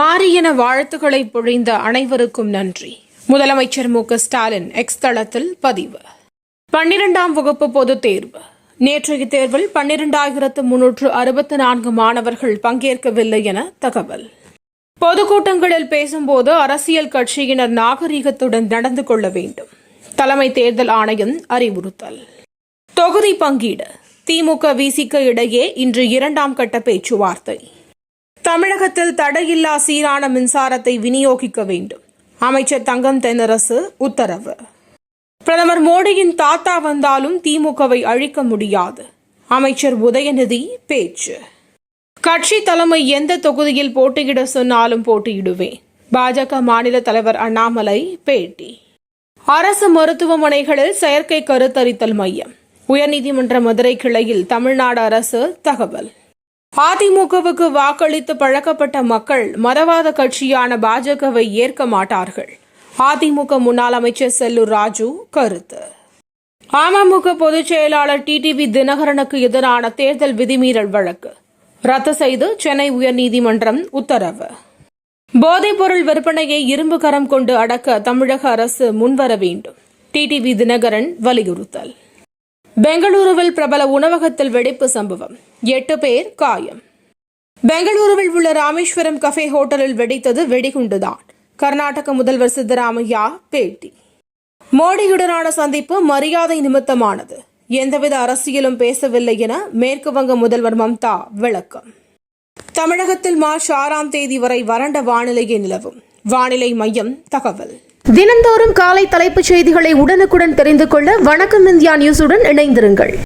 மாரியன வாழ்த்துக்களை பொழிந்த அனைவருக்கும் நன்றி. முதலமைச்சர் மு க ஸ்டாலின் எக்ஸ் தளத்தில் பதிவு. பன்னிரெண்டாம் வகுப்பு பொதுத் தேர்வு. நேற்றைய தேர்வில் பன்னிரெண்டாயிரத்து முன்னூற்று அறுபத்து நான்கு மாணவர்கள் பங்கேற்கவில்லை என தகவல். பொதுக்கூட்டங்களில் பேசும்போது அரசியல் கட்சியினர் நாகரிகத்துடன் நடந்து கொள்ள வேண்டும். தலைமை தேர்தல் ஆணையம் அறிவுறுத்தல். தொகுதி பங்கீடு. திமுக விசிக இடையே இன்று இரண்டாம் கட்ட பேச்சுவார்த்தை. தமிழகத்தில் தடையில்லா சீரான மின்சாரத்தை விநியோகிக்க வேண்டும். அமைச்சர் தங்கம் தென்னரசு உத்தரவு. பிரதமர் மோடியின் தாத்தா வந்தாலும் திமுகவை அழிக்க முடியாது. அமைச்சர் உதயநிதி பேச்சு. கட்சி தலைமை எந்த தொகுதியில் போட்டியிட சொன்னாலும் போட்டியிடுவேன். பாஜக மாநில தலைவர் அண்ணாமலை பேட்டி. அரசு மருத்துவமனைகளில் செயற்கை கருத்தரித்தல் மையம். உயர்நீதிமன்ற மதுரை கிளையில் தமிழ்நாடு அரசு தகவல். அதிமுகவுக்கு வாக்களித்து பழக்கப்பட்ட மக்கள் மதவாத கட்சியான பாஜகவை ஏற்க மாட்டார்கள். அதிமுக முன்னாள் அமைச்சர் செல்லூர் ராஜு கருத்து. அமமுக பொதுச் செயலாளர் டிடிவி தினகரனுக்கு எதிரான தேர்தல் விதிமீறல் வழக்கு. ரத்து செய்து சென்னை உயர்நீதிமன்றம் உத்தரவு. போதைப்பொருள் விற்பனையை இரும்பு கரம் கொண்டு அடக்க தமிழக அரசு முன்வர வேண்டும். டிடிவி தினகரன் வலியுறுத்தல். பெங்களூருவில் பிரபல உணவகத்தில் வெடிப்பு சம்பவம். எட்டு பேர் காயம். பெங்களூருவில் உள்ள ராமேஸ்வரம் கஃபே ஹோட்டலில் வெடித்தது வெடிகுண்டுதான். கர்நாடக முதல்வர் சித்தராமையா பேட்டி. மோடியுடனான சந்திப்பு மரியாதை நிமித்தமானது. எந்தவித அரசியலும் பேசவில்லை என மேற்கு வங்க முதல்வர் மம்தா விளக்கம். தமிழகத்தில் மார்ச் ஆறாம் தேதி வரை வறண்ட வானிலையே நிலவும். வானிலை மையம் தகவல். தினந்தோறும் காலை தலைப்புச் செய்திகளை உடனுக்குடன் தெரிந்து கொள்ள வணக்கம் இந்தியா நியூஸுடன் இணைந்திருங்கள்.